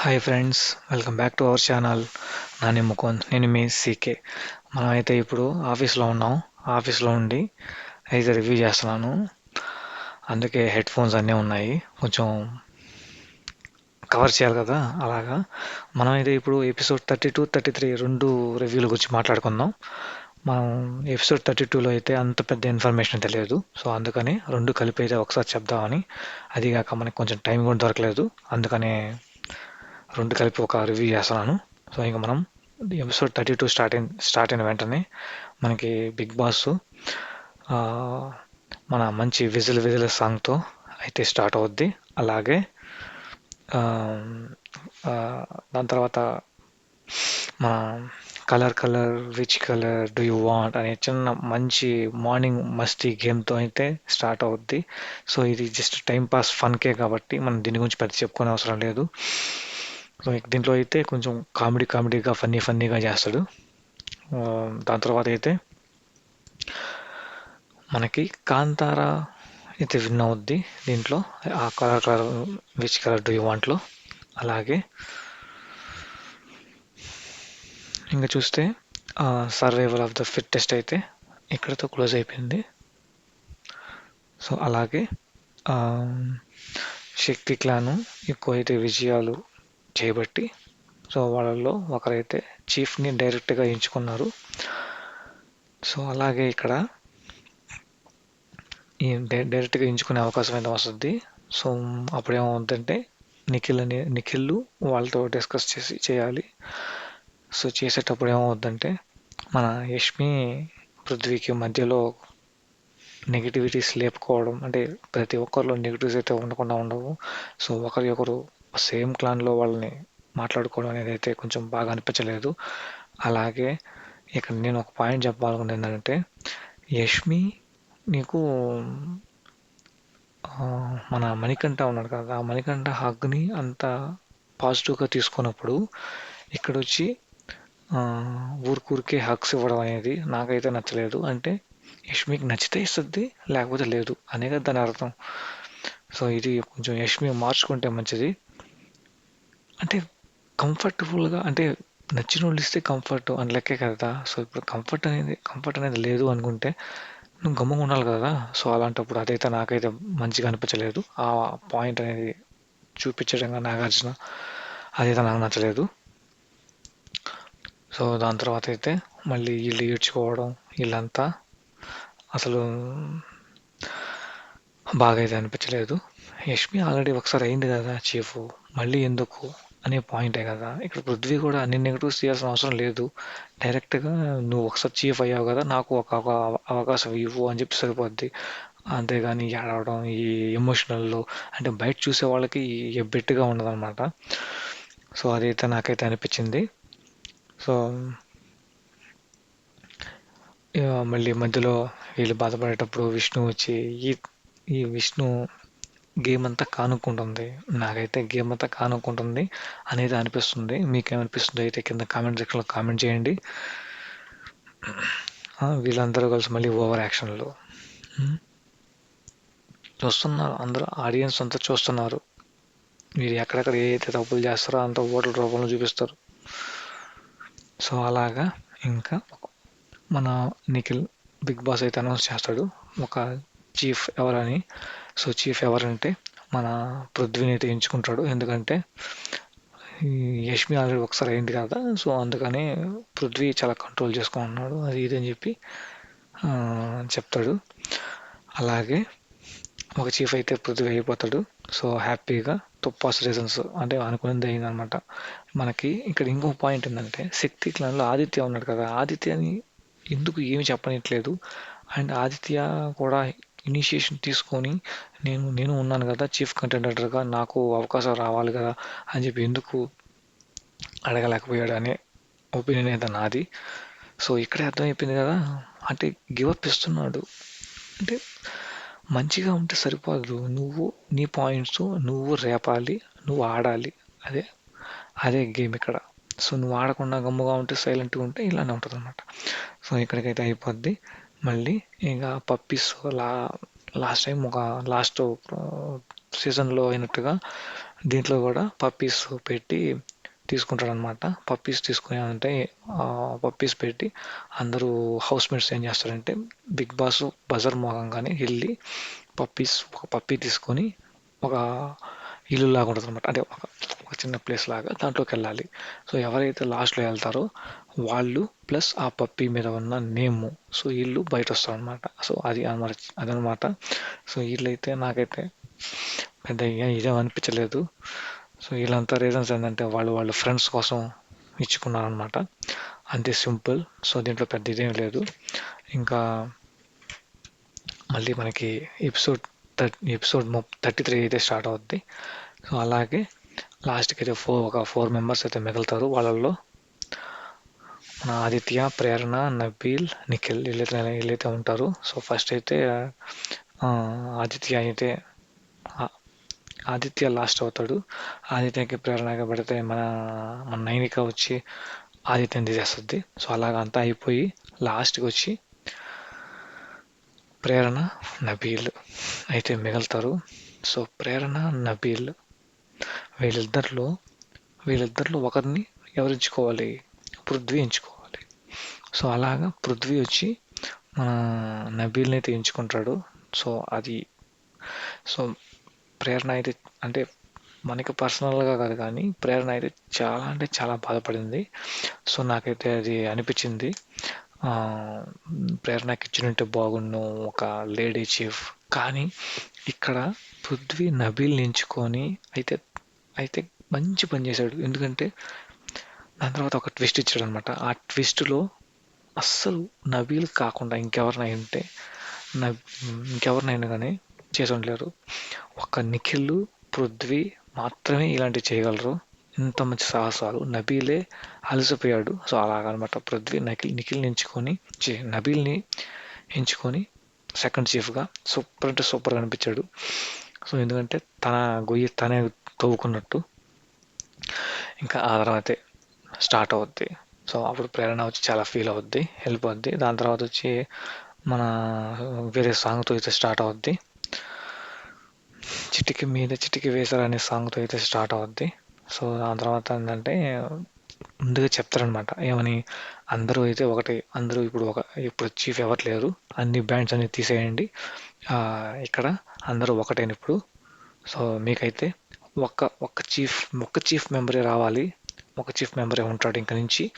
Hi friends welcome back to our channel Nani Mukund నేను మీ CK మనం అయితే ఇప్పుడు ఆఫీస్లో ఉన్నాం. ఆఫీస్లో ఉండి అయితే రివ్యూ చేస్తున్నాను. అందుకే హెడ్ ఫోన్స్ అన్నీ ఉన్నాయి. కొంచెం కవర్ చేయాలి కదా అలాగా. మనం అయితే ఇప్పుడు episode thirty two thirty three రెండు రివ్యూల గురించి మాట్లాడుకుందాం. మనం ఎపిసోడ్ థర్టీ టూలో అయితే అంత పెద్ద ఇన్ఫర్మేషన్ తెలియదు సో అందుకని రెండు కలిపి అయితే ఒకసారి చెప్దామని. అదిగాక మనకి కొంచెం టైం కూడా దొరకలేదు. అందుకనే రెండు కలిపి ఒక రివ్యూ చేస్తున్నాను. సో ఇంకా మనం ఎపిసోడ్ థర్టీ టూ స్టార్ట్ అయిన స్టార్ట్ అయిన వెంటనే మనకి బిగ్ బాస్ మన మంచి విజిల్ విజిల్ సాంగ్తో అయితే స్టార్ట్ అవుద్ది. అలాగే దాని తర్వాత మన colour colour which colour do you want అనే చిన్న మంచి మార్నింగ్ మస్తీ గేమ్తో అయితే స్టార్ట్ అవుద్ది. సో ఇది జస్ట్ టైం పాస్ ఫన్కే కాబట్టి మనం దీని గురించి పెద్ద చెప్పుకునే అవసరం లేదు. సో దీంట్లో అయితే కొంచెం కామెడీ కామెడీగా ఫన్నీ ఫన్నీగా చేస్తాడు. దాని తర్వాత అయితే మనకి కాంతారా అయితే విన్ అవుద్ది దీంట్లో. ఆ colour colour which colour do you వాంట్లో అలాగే ఇంకా చూస్తే సర్వైవల్ ఆఫ్ ద ఫిట్టెస్ట్ అయితే ఇక్కడతో క్లోజ్ అయిపోయింది. సో అలాగే శక్తి క్లాను ఎక్కువ అయితే విజయాలు చేయబట్టి సో వాళ్ళల్లో ఒకరైతే చీఫ్ని డైరెక్ట్గా ఎంచుకున్నారు. సో అలాగే ఇక్కడ ఈ డైరెక్ట్గా ఎంచుకునే అవకాశం అయితే వస్తుంది. సో అప్పుడేమవుతుందంటే నిఖిల్ అనే నిఖిల్ వాళ్ళతో డిస్కస్ చేసి చేయాలి. సో చేసేటప్పుడు ఏమవుద్దంటే మన యష్మి పృథ్వీకి మధ్యలో నెగిటివిటీస్ లేపుకోవడం అంటే ప్రతి ఒక్కరిలో నెగిటివ్స్ అయితే ఉండకుండా ఉండవు. సో ఒకరి ఒకరు సేమ్ క్లాన్లో వాళ్ళని మాట్లాడుకోవడం అనేది అయితే కొంచెం బాగా అనిపించలేదు. అలాగే ఇక్కడ నేను ఒక పాయింట్ చెప్పాలనుకుంది ఏంటంటే యష్మి నీకు మన మణికంఠ ఉన్నాడు కదా ఆ మణికంఠ హగ్ని అంత పాజిటివ్గా తీసుకున్నప్పుడు ఇక్కడ వచ్చి ఊరికూరికే హగ్స్ ఇవ్వడం అనేది నాకైతే నచ్చలేదు. అంటే యష్మికి నచ్చితే ఇస్తుంది లేకపోతే లేదు అనేది దాని అర్థం. సో ఇది కొంచెం యష్మి మార్చుకుంటే మంచిది. అంటే కంఫర్టబుల్గా అంటే నచ్చిన వాళ్ళు ఇస్తే కంఫర్ట్ అని లెక్కే కదా. సో ఇప్పుడు కంఫర్ట్ అనేది కంఫర్ట్ అనేది లేదు అనుకుంటే నువ్వు గమ్ముగా ఉండాలి కదా. సో అలాంటప్పుడు అదైతే నాకైతే మంచిగా అనిపించలేదు. ఆ పాయింట్ అనేది చూపించడంగా నాగార్జున అదైతే నాకు నచ్చలేదు. సో దాని తర్వాత అయితే మళ్ళీ వీళ్ళు ఈడ్చుకోవడం వీళ్ళంతా అసలు బాగా అయితే అనిపించలేదు. యష్మి ఆల్రెడీ ఒకసారి అయింది కదా చీఫ్. మళ్ళీ ఎందుకు? అనే పాయింటే కదా. ఇక్కడ పృథ్వీ కూడా అన్ని నెగిటివ్స్ చేయాల్సిన అవసరం లేదు. డైరెక్ట్గా నువ్వు ఒకసారి చీఫ్ అయ్యావు కదా నాకు ఒక అవకాశం ఇవ్వు అని చెప్పి సరిపోద్ది. అంతేగాని ఏడవడం ఈ ఎమోషనల్లో అంటే బయట చూసే వాళ్ళకి ఎబ్బెట్టుగా ఉండదన్నమాట. సో అదైతే నాకైతే అనిపించింది. సో మళ్ళీ మధ్యలో వీళ్ళు బాధపడేటప్పుడు విష్ణు వచ్చి ఈ ఈ విష్ణు గేమ్ అంతా కానుక్కుంటుంది. నాకైతే గేమ్ అంతా కానుక్కుంటుంది అనేది అనిపిస్తుంది. మీకేమనిపిస్తుంది అయితే కింద కామెంట్ సెక్షన్లో కామెంట్ చేయండి. వీళ్ళందరూ కలిసి మళ్ళీ ఓవర్ యాక్షన్లో. చూస్తున్నారు. అందరూ ఆడియన్స్ అంతా చూస్తున్నారు. మీరు ఎక్కడెక్కడ ఏ అయితే తప్పులు చేస్తారో అంత ఓట్ల రూపంలో చూపిస్తారు. సో అలాగా. ఇంకా మన నిఖిల్ బిగ్ బాస్ అయితే అనౌన్స్ చేస్తాడు. ఒక చీఫ్ ఎవరని సో చీఫ్ ఎవరంటే మన పృథ్వీని అయితే ఎంచుకుంటాడు. ఎందుకంటే ఈ యష్మి ఆల్రెడీ ఒకసారి అయింది కదా సో అందుకని పృథ్వీ చాలా కంట్రోల్ చేసుకుంటున్నాడు. అది ఇది అని చెప్పి చెప్తాడు. అలాగే ఒక చీఫ్ అయితే పృథ్వీ అయిపోతాడు. సో హ్యాపీగా తుప్పాస్ రీజన్స్ అంటే అనుకున్నది అయిందనమాట. మనకి ఇక్కడ ఇంకో పాయింట్ ఏంటంటే శక్తి క్లాన్లో ఆదిత్య ఉన్నాడు కదా. ఆదిత్యని ఎందుకు ఏమి చెప్పనట్లేదు అండ్ ఆదిత్య కూడా ఇనిషియేషన్ తీసుకొని నేను నేను ఉన్నాను కదా చీఫ్ కంటెండర్గా నాకు అవకాశం రావాలి కదా అని చెప్పి ఎందుకు అడగలేకపోయాడు అనే ఒపీనియన్ అయితే నాది. సో ఇక్కడే అర్థమైపోయింది కదా అంటే గివప్ ఇస్తున్నాడు. అంటే మంచిగా ఉంటే సరిపోదు. నువ్వు నీ పాయింట్స్ నువ్వు రేపాలి నువ్వు ఆడాలి. అదే అదే గేమ్ ఇక్కడ. సో నువ్వు ఆడకుండా గమ్ముగా ఉంటే సైలెంట్గా ఉంటే ఇలానే ఉంటుంది అనమాట సో ఇక్కడికైతే అయిపోద్ది. మళ్ళీ ఇంకా పప్పీస్ లా లాస్ట్ టైం ఒక లాస్ట్ సీజన్లో uh, అయినట్టుగా దీంట్లో కూడా పప్పీస్ పెట్టి తీసుకుంటాడు అనమాట పప్పీస్ తీసుకుని అంటే పప్పీస్ పెట్టి అందరూ హౌస్ మేట్స్ ఏం చేస్తారంటే బిగ్ బాస్ బజర్ మోగంగానే వెళ్ళి పప్పీస్ ఒక పప్పీ తీసుకొని ఒక ఇల్లు లాగా ఉంటుంది అనమాట అంటే ఒక ఒక చిన్న ప్లేస్ లాగా దాంట్లోకి వెళ్ళాలి. సో ఎవరైతే లాస్ట్లో వెళ్తారో వాళ్ళు ప్లస్ ఆ పప్పీ మీద ఉన్న నేమ్. సో వీళ్ళు బయట వస్తారు అనమాట సో అది అనమాట అదనమాట. సో వీళ్ళైతే నాకైతే పెద్ద ఇదేం అనిపించలేదు. సో వీళ్ళంతా రీజన్స్ ఏంటంటే వాళ్ళు వాళ్ళ ఫ్రెండ్స్ కోసం ఇచ్చుకున్నారనమాట. అంతే సింపుల్. సో దీంట్లో పెద్ద ఇదేం లేదు. ఇంకా మళ్ళీ మనకి episode thirty episode thirty three అయితే స్టార్ట్ అవుద్ది. సో అలాగే లాస్ట్కి అయితే ఫోర్ ఒక ఫోర్ మెంబర్స్ అయితే మిగులుతారు వాళ్ళల్లో. ఆదిత్య ప్రేరణ నబీల్ నిఖిల్ వీళ్ళైతే వీళ్ళైతే ఉంటారు. సో ఫస్ట్ అయితే ఆదిత్య అయితే ఆదిత్య లాస్ట్ అవుతాడు. ఆదిత్యకి ప్రేరణగా పెడితే మన మన నైనిక వచ్చి ఆదిత్యం తీసేస్తుంది. సో అలాగ అంతా అయిపోయి లాస్ట్కి వచ్చి ప్రేరణ నబీల్ అయితే మిగులుతారు. సో ప్రేరణ నబీల్ వీళ్ళిద్దరిలో వీళ్ళిద్దరిలో ఒకరిని ఎవరించుకోవాలి? పృథ్వీ ఎంచుకోవాలి సో అలాగా పృథ్వీ వచ్చి మన నబీల్ని అయితే ఎంచుకుంటాడు. సో అది సో ప్రేరణ అయితే అంటే మనకి పర్సనల్గా కాదు కానీ ప్రేరణ అయితే చాలా అంటే చాలా బాధపడింది. సో నాకైతే అది అనిపించింది. ప్రేరణకి ఉంటే బాగుండు ఒక లేడీ చీఫ్. కానీ ఇక్కడ పృథ్వీ నబీల్ని ఎంచుకొని అయితే అయితే మంచి పని చేశాడు. ఎందుకంటే దాని తర్వాత ఒక ట్విస్ట్ ఇచ్చాడు అనమాట ఆ ట్విస్ట్లో అస్సలు నవీల్ కాకుండా ఇంకెవరినై ఉంటే ఇంకెవరినైనా కానీ చేసి ఉండలేరు. ఒక నిఖిల్ పృథ్వీ మాత్రమే ఇలాంటివి చేయగలరు. ఇంత మంచి సాహసాలు. నబీలే అలసిపోయాడు. సో అలాగనమాట. పృథ్వీ నకిల్ నిఖిల్ని ఎంచుకొని నబీల్ని ఎంచుకొని సెకండ్ చీఫ్గా సూపర్ అంటే సూపర్గా అనిపించాడు. సో ఎందుకంటే తన గొయ్యి తనే తవ్వుకున్నట్టు. ఇంకా ఆ తర్వాతే స్టార్ట్ అవుద్ది. సో అప్పుడు ప్రేరణ వచ్చి చాలా ఫీల్ అవుద్ది వెళ్ళిపోద్ది దాని తర్వాత వచ్చి మన వేరే సాంగ్తో అయితే స్టార్ట్ అవుద్ది. చిటికి మీద చిటికి వేసారనే అనే సాంగ్తో అయితే స్టార్ట్ అవుద్ది. సో దాని తర్వాత ఏంటంటే ముందుగా చెప్తారనమాట ఏమని? అందరూ అయితే ఒకటి అందరూ ఇప్పుడు ఒక ఇప్పుడు చీఫ్ ఎవరు లేరు. అన్ని బ్యాండ్స్ అన్ని తీసేయండి. ఇక్కడ అందరూ ఒకటైన ఇప్పుడు సో మీకైతే ఒక్క ఒక్క చీఫ్ ఒక్క చీఫ్ మెంబరే రావాలి. ఒక చీఫ్ మెంబరే ఉంటాడు ఇంక నుంచి.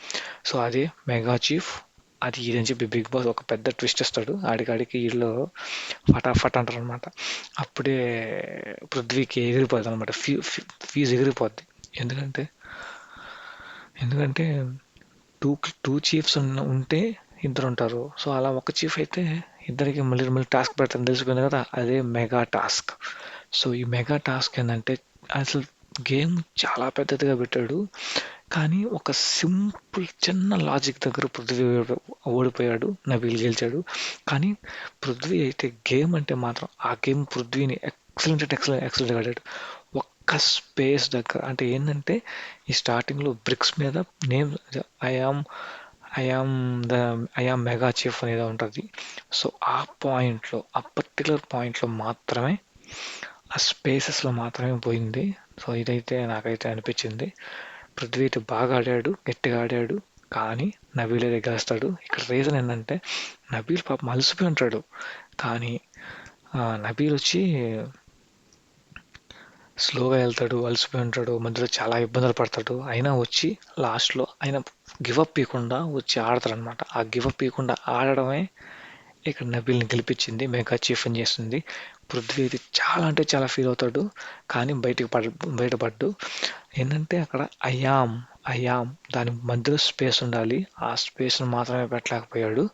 సో అది మెగా చీఫ్ అది ఇదని చెప్పి బిగ్ బాస్ ఒక పెద్ద ట్విస్ట్ ఇస్తాడు ఆడికాడికి వీళ్ళు ఫటాఫట్ అంటారు అనమాట అప్పుడే పృథ్వీకి ఎగిరిపోద్ది అనమాట ఫీ ఫీజు ఎగిరిపోద్ది. ఎందుకంటే ఎందుకంటే టూ టూ చీఫ్స్ ఉంటే ఇద్దరు ఉంటారు. సో అలా ఒక చీఫ్ అయితే ఇద్దరికి మళ్ళీ మళ్ళీ టాస్క్ పెడతాను తెలిసిపోయింది కదా. అదే మెగా టాస్క్ సో ఈ మెగా టాస్క్ ఏంటంటే అసలు గేమ్ చాలా పెద్దదిగా పెట్టాడు. కానీ ఒక సింపుల్ చిన్న లాజిక్ దగ్గర పృథ్వీ ఓడిపోయాడు నబీల్ గెలిచాడు. కానీ పృథ్వీ అయితే గేమ్ అంటే మాత్రం ఆ గేమ్ పృథ్వీని ఎక్సలెంట్ అంటే ఎక్సలెంట్ ఎక్సలెంట్ ఆడాడు. ఒక్క స్పేస్ దగ్గర అంటే ఏంటంటే ఈ స్టార్టింగ్లో బ్రిక్స్ మీద name I am I am the I am mega chief అనేది ఉంటుంది. సో ఆ పాయింట్లో ఆ పర్టికులర్ పాయింట్లో మాత్రమే ఆ స్పేసెస్లో మాత్రమే పోయింది. సో ఇదైతే నాకైతే అనిపించింది. పృథ్వీ అయితే బాగా ఆడాడు గట్టిగా ఆడాడు కానీ నబీలే దగ్గరేస్తాడు ఇక్కడ రీజన్ ఏంటంటే నబీల్ పాపం అలసిపోయి ఉంటాడు. కానీ నబీల్ వచ్చి స్లోగా వెళ్తాడు అలసిపోయి ఉంటాడు మధ్యలో చాలా ఇబ్బందులు పడతాడు. అయినా వచ్చి లాస్ట్లో ఆయన గివప్ ఇవ్వకుండా వచ్చి ఆడతాడు అనమాట ఆ గివప్ ఇవ్వకుండా ఆడడమే ఇక్కడ నబిల్ని గెలిపించింది మెగా చీఫ్ చేస్తుంది. పృథ్వీ అయితే చాలా అంటే చాలా ఫీల్ అవుతాడు కానీ బయటికి పడ బయటపడ్డు. ఏంటంటే అక్కడ అయామ్ అయామ్ దాని మధ్యలో స్పేస్ ఉండాలి. ఆ స్పేస్ను మాత్రమే పెట్టలేకపోయాడు.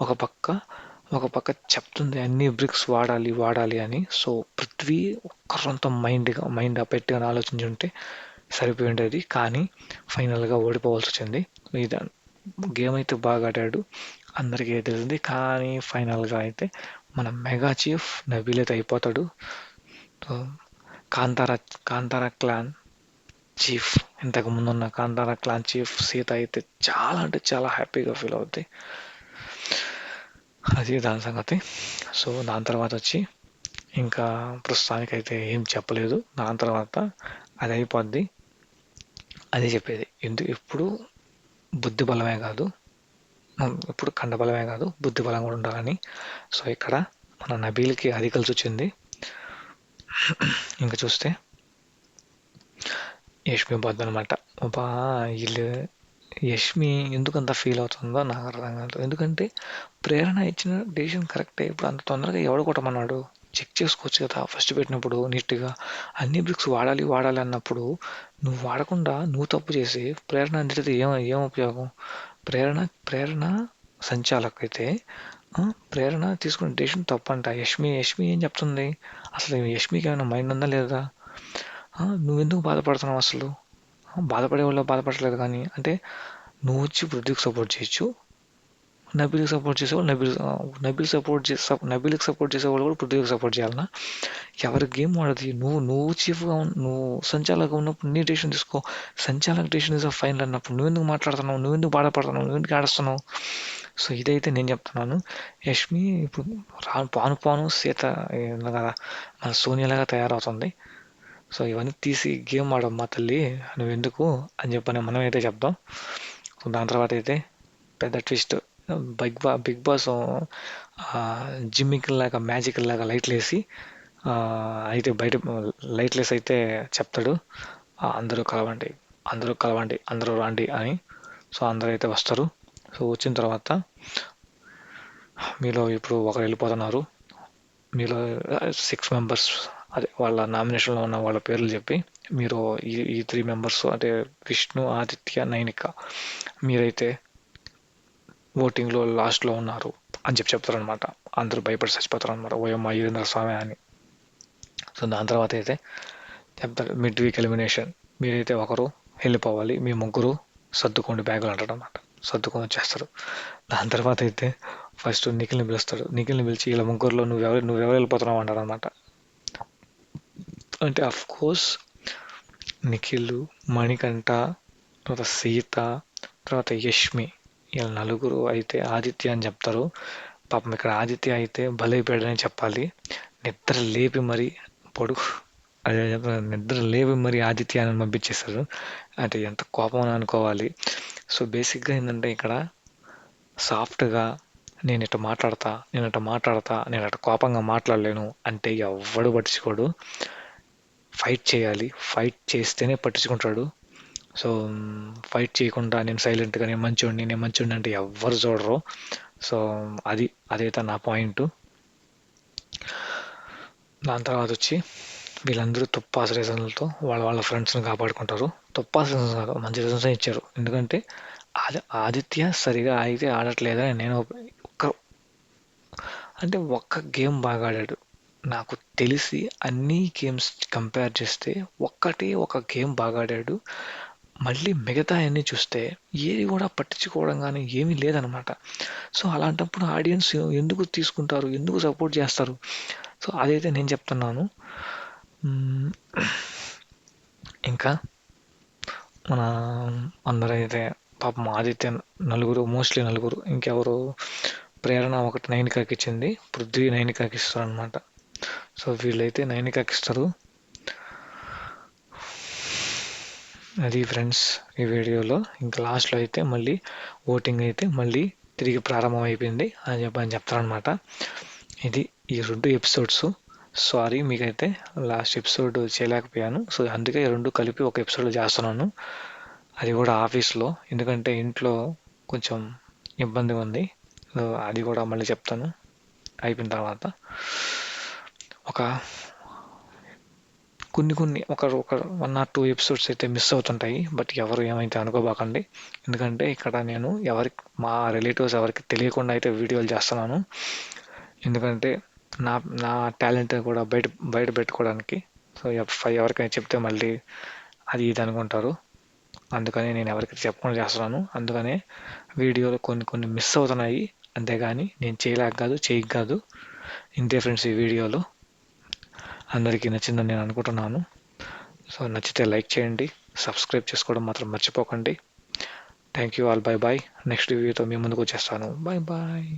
ఒక పక్క ఒక పక్క చెప్తుంది అన్ని బ్రిక్స్ వాడాలి వాడాలి అని. సో పృథ్వీ ఒక్కరంత మైండ్గా మైండ్ పెట్టిగా ఆలోచించి ఉంటే సరిపోయి ఉండేది కానీ ఫైనల్గా ఓడిపోవాల్సి వచ్చింది ఇది గేమ్ అయితే బాగా ఆడాడు. అందరికీ తెలిసింది. కానీ ఫైనల్గా అయితే మన మెగా చీఫ్ నబీల్ అయిపోతాడు. కాంతారా కాంతారా క్లాన్ చీఫ్ ఇంతకు ముందున్న కాంతారా క్లాన్ చీఫ్ సీత అయితే చాలా అంటే చాలా హ్యాపీగా ఫీల్ అవుద్ది. అది దాని సంగతి. సో దాని తర్వాత వచ్చి ఇంకా ప్రస్తుతానికి అయితే ఏం చెప్పలేదు. దాని తర్వాత అది అయిపోద్ది. అది చెప్పేది. ఎందుకు ఎప్పుడు బుద్ధి బలమే కాదు. ఇప్పుడు ఖండబలమే కాదు బుద్ధి బలం కూడా ఉండాలని. సో ఇక్కడ మన నబీల్కి అది కలిసి వచ్చింది ఇంకా చూస్తే యష్మి బద్దు అనమాట బా వీళ్ళు యష్మి ఎందుకు అంత ఫీల్ అవుతుందో నాకు అర్థం కాదు. ఎందుకంటే ప్రేరణ ఇచ్చిన డెసిషన్ కరెక్టే ఇప్పుడు అంత తొందరగా ఎవడు కొట్టమన్నాడు? చెక్ చేసుకోవచ్చు కదా ఫస్ట్ పెట్టినప్పుడు నీట్గా. అన్ని బ్రిక్స్ వాడాలి వాడాలి అన్నప్పుడు నువ్వు వాడకుండా నువ్వు తప్పు చేసి ప్రేరణ అందితే ఏం ఏం ఉపయోగం? ప్రేరణ ప్రేరణ సంచాలకైతే ప్రేరణ తీసుకున్న డెసిషన్ తప్పంట. యష్మి యష్మి ఏం చెప్తుంది? అసలు యష్మికి ఏమైనా మైండ్ ఉందా లేదా? నువ్వెందుకు బాధపడుతున్నావు అసలు? బాధపడే వాళ్ళు బాధపడలేదు కానీ అంటే నువ్వు వచ్చి వృద్ధికి సపోర్ట్ చేయొచ్చు. నబీల్కి సపోర్ట్ చేసేవాళ్ళు నబీల్ నబీల్ సపోర్ట్ చేసే నబీల్కి సపోర్ట్ చేసేవాళ్ళు కూడా పృథ్వీకి సపోర్ట్ చేయాలన్నా ఎవరి గేమ్ వాడది నువ్వు నువ్వు చీఫ్గా నువ్వు సంచాలక ఉన్నప్పుడు నీ డెసిషన్ తీసుకో. సంచాలక డెసిషన్ ఇస్ ఫైనల్ అన్నప్పుడు నువ్వు ఎందుకు మాట్లాడుతున్నావు? నువ్వు ఎందుకు బాధపడుతున్నావు? నువ్వెందుకు ఆడుస్తున్నావు సో ఇదైతే నేను చెప్తున్నాను. యష్మి ఇప్పుడు రాను పాను పాను సీత కదా మన సోనియాలాగా తయారవుతుంది. సో ఇవన్నీ తీసి గేమ్ ఆడమ్మా తల్లి నువ్వు ఎందుకు అని చెప్పని మనం అయితే చెప్దాం దాని తర్వాత అయితే పెద్ద ట్విస్ట్ బిగ్ బా బిగ్ బాస్ జిమ్మిక్ లాగా మ్యాజిక్ లాగా లైట్లు వేసి అయితే బయట లైట్లెస్ అయితే చెప్తాడు. అందరూ కలవండి అందరూ కలవండి అందరూ రండి అని. సో అందరూ అయితే వస్తారు. సో వచ్చిన తర్వాత మీలో ఇప్పుడు ఒకరు వెళ్ళిపోతున్నారు. మీలో సిక్స్ మెంబర్స్ అదే వాళ్ళ నామినేషన్లో ఉన్న వాళ్ళ పేర్లు చెప్పి మీరు ఈ ఈ త్రీ మెంబర్స్ అంటే విష్ణు ఆదిత్య నైనిక మీరైతే ఓటింగ్లో లాస్ట్లో ఉన్నారు అని చెప్పి చెప్తారనమాట అందరూ భయపడి చచ్చిపోతారు అనమాట ఓయమ్మ ఈరేంద్ర స్వామి అని. సో దాని తర్వాత అయితే చెప్తారు మిడ్ వీక్ ఎలిమినేషన్ మీరైతే ఒకరు వెళ్ళిపోవాలి మీ ముగ్గురు సర్దుకోండి బ్యాగులు అంటాడు అనమాట సర్దుకొని వచ్చేస్తారు. దాని తర్వాత అయితే ఫస్ట్ నిఖిల్ని పిలుస్తాడు నిఖిల్ని పిలిచి ఇలా ముగ్గురులో నువ్వెవరు నువ్వెవరు వెళ్ళిపోతున్నావు అంటారు అనమాట అంటే అఫ్ కోర్స్ నిఖిల్ మణికంఠ తర్వాత సీత తర్వాత యష్మి వీళ్ళ నలుగురు అయితే ఆదిత్య అని చెప్తారు. పాపం ఇక్కడ ఆదిత్య అయితే బలైపోయాడని చెప్పాలి. నిద్ర లేపి మరి పొడుగు అదే నిద్ర లేపి మరి ఆదిత్య అని పంపించేస్తారు అంటే ఎంత కోపం అని అనుకోవాలి. సో బేసిక్గా ఏంటంటే ఇక్కడ సాఫ్ట్గా నేను ఇట్లా మాట్లాడతా నేను ఇట్లా మాట్లాడతా నేను అట్లా కోపంగా మాట్లాడలేను అంటే ఎవ్వడు పట్టించుకోడు. ఫైట్ చేయాలి. ఫైట్ చేస్తేనే పట్టించుకుంటాడు. సో ఫైట్ చేయకుండా నేను సైలెంట్గా నేను మంచివాడిని నేను మంచివాడిని అంటే ఎవ్వరు చూడరు. సో అది అదైతే నా పాయింట్ దాని తర్వాత వచ్చి వీళ్ళందరూ తుప్పాస్ రీజన్లతో వాళ్ళ వాళ్ళ ఫ్రెండ్స్ని కాపాడుకుంటారు. తుప్పాస్ రీజన్స్ కాదు మంచి రీజన్స్ ఇచ్చారు. ఎందుకంటే ఆది ఆదిత్య సరిగా అయితే ఆడట్లేదని నేను ఒక్క అంటే ఒక్క గేమ్ బాగా ఆడాడు. నాకు తెలిసి అన్ని గేమ్స్ కంపేర్ చేస్తే ఒక్కటి ఒక గేమ్ బాగా ఆడాడు. మళ్ళీ మిగతా అన్నీ చూస్తే ఏది కూడా పట్టించుకోవడం కానీ ఏమీ లేదనమాట సో అలాంటప్పుడు ఆడియన్స్ ఎందుకు తీసుకుంటారు? ఎందుకు సపోర్ట్ చేస్తారు? సో అదైతే నేను చెప్తున్నాను. ఇంకా మన అందరైతే పాపం ఆదిత్య నలుగురు మోస్ట్లీ నలుగురు ఇంకెవరు ప్రేరణ ఒకటి నైనికాకి ఇచ్చింది. పృథ్వీ నైనికాకి ఇస్తారు అనమాట సో వీళ్ళైతే నైనికాకి ఇస్తారు. అది ఫ్రెండ్స్ ఈ వీడియోలో. ఇంకా లాస్ట్లో అయితే మళ్ళీ ఓటింగ్ అయితే మళ్ళీ తిరిగి ప్రారంభం అయిపోయింది అని చెప్పని చెప్తారనమాట ఇది ఈ రెండు ఎపిసోడ్స్ సారీ మీకైతే లాస్ట్ ఎపిసోడ్ చేయలేకపోయాను. సో అందుకే రెండు కలిపి ఒక ఎపిసోడ్ చేస్తున్నాను. అది కూడా ఆఫీస్లో. ఎందుకంటే ఇంట్లో కొంచెం ఇబ్బంది ఉంది. అది కూడా మళ్ళీ చెప్తాను. అయిపోయిన తర్వాత. ఒక కొన్ని కొన్ని ఒక ఒక వన్ ఆర్ టూ ఎపిసోడ్స్ అయితే మిస్ అవుతుంటాయి. బట్ ఎవరు ఏమైతే అనుకోబాకండి. ఎందుకంటే ఇక్కడ నేను ఎవరికి మా రిలేటివ్స్ ఎవరికి తెలియకుండా అయితే వీడియోలు చేస్తున్నాను. ఎందుకంటే నా నా టాలెంట్ కూడా బయట బయట పెట్టుకోవడానికి. సో ఫైవ్ ఎవరికైనా చెప్తే మళ్ళీ అది ఇది అనుకుంటారు. అందుకని నేను ఎవరికి చెప్పకుండా చేస్తున్నాను. అందుకనే వీడియోలు కొన్ని కొన్ని మిస్ అవుతున్నాయి. అంతేగాని నేను చేయలేక కాదు చేయక కాదు. ఇంతే ఫ్రెండ్స్ ఈ వీడియోలో. అందరికీ నచ్చిందని నేను అనుకుంటున్నాను. సో నచ్చితే లైక్ చేయండి సబ్స్క్రైబ్ చేసుకోవడం మాత్రం మర్చిపోకండి. Thank you all bye bye next రివ్యూతో మీ ముందుకు వచ్చేస్తాను. Bye bye